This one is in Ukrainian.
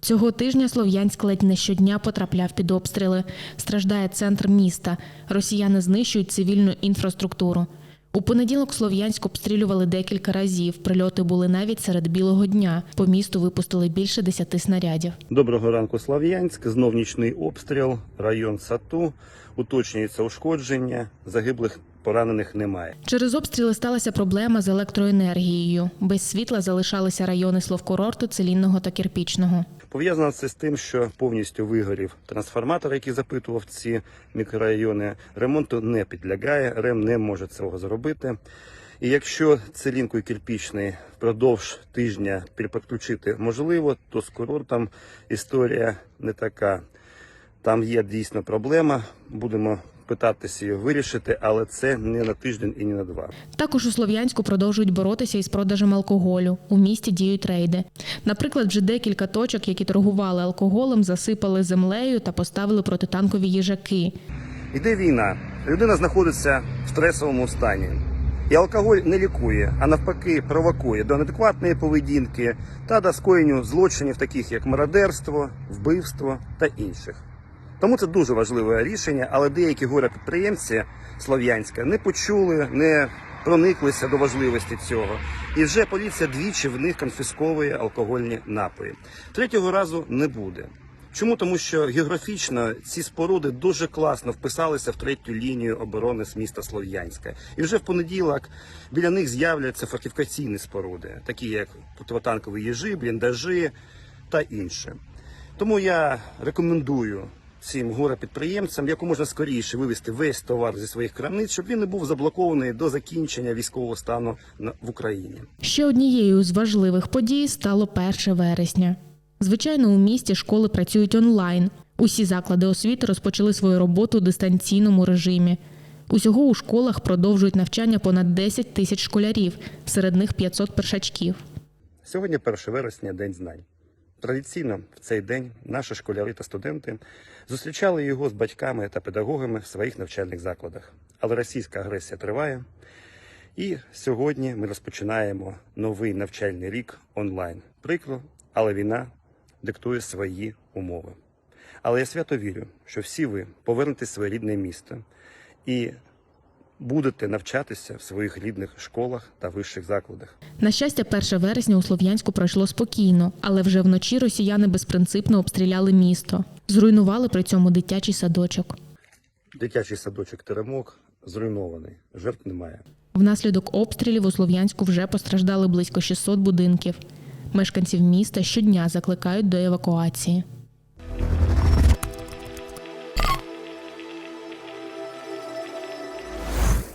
Цього тижня Слов'янськ ледь не щодня потрапляв під обстріли. Страждає центр міста. Росіяни знищують цивільну інфраструктуру. У понеділок Слов'янськ обстрілювали декілька разів. Прильоти були навіть серед білого дня. По місту випустили більше десяти снарядів. Доброго ранку, Слав'янськ. Знов нічний обстріл, район Сату. Уточнюється ушкодження. Загиблих поранених немає. Через обстріли сталася проблема з електроенергією. Без світла залишалися райони Словкурорту, Целінного та Кірпічного. Пов'язано це з тим, що повністю вигорів трансформатор, який запитував ці мікрорайони. Ремонту не підлягає, РЕМ не може цього зробити. І якщо целінку і кирпічний впродовж тижня підключити можливо, то з курортом історія не така. Там є дійсно проблема. Будемо питатися її вирішити, але це не на тиждень і не на два. Також у Слов'янську продовжують боротися із продажем алкоголю. У місті діють рейди. Наприклад, вже декілька точок, які торгували алкоголем, засипали землею та поставили протитанкові їжаки. Іде війна. Людина знаходиться в стресовому стані. І алкоголь не лікує, а навпаки провокує до неадекватної поведінки та до скоєнню злочинів, таких як мародерство, вбивство та інших. Тому це дуже важливе рішення, але деякі горе підприємці Слов'янська не почули, не прониклися до важливості цього. І вже поліція двічі в них конфісковує алкогольні напої. Третього разу не буде. Чому? Тому що географічно ці споруди дуже класно вписалися в третю лінію оборони з міста Слов'янська. І вже в понеділок біля них з'являться фортифікаційні споруди, такі як противотанкові їжі, бліндажі та інше. Тому я рекомендую цим горе-підприємцям яку можна скоріше вивезти весь товар зі своїх крамниць, щоб він не був заблокований до закінчення військового стану в Україні. Ще однією з важливих подій стало 1 вересня. Звичайно, у місті школи працюють онлайн. Усі заклади освіти розпочали свою роботу у дистанційному режимі. Усього у школах продовжують навчання понад 10 тисяч школярів, серед них 500 першачків. Сьогодні 1 вересня День знань. Традиційно в цей день наші школяри та студенти зустрічали його з батьками та педагогами в своїх навчальних закладах. Але російська агресія триває. І сьогодні ми розпочинаємо новий навчальний рік онлайн. Прикро, але війна диктує свої умови. Але я свято вірю, що всі ви повернетесь своє рідне місто і будете навчатися в своїх рідних школах та вищих закладах. На щастя, 1 вересня у Слов'янську пройшло спокійно, але вже вночі росіяни безпринципно обстріляли місто. Зруйнували при цьому дитячий садочок. Дитячий садочок Теремок зруйнований, жертв немає. Внаслідок обстрілів у Слов'янську вже постраждали близько 600 будинків. Мешканців міста щодня закликають до евакуації.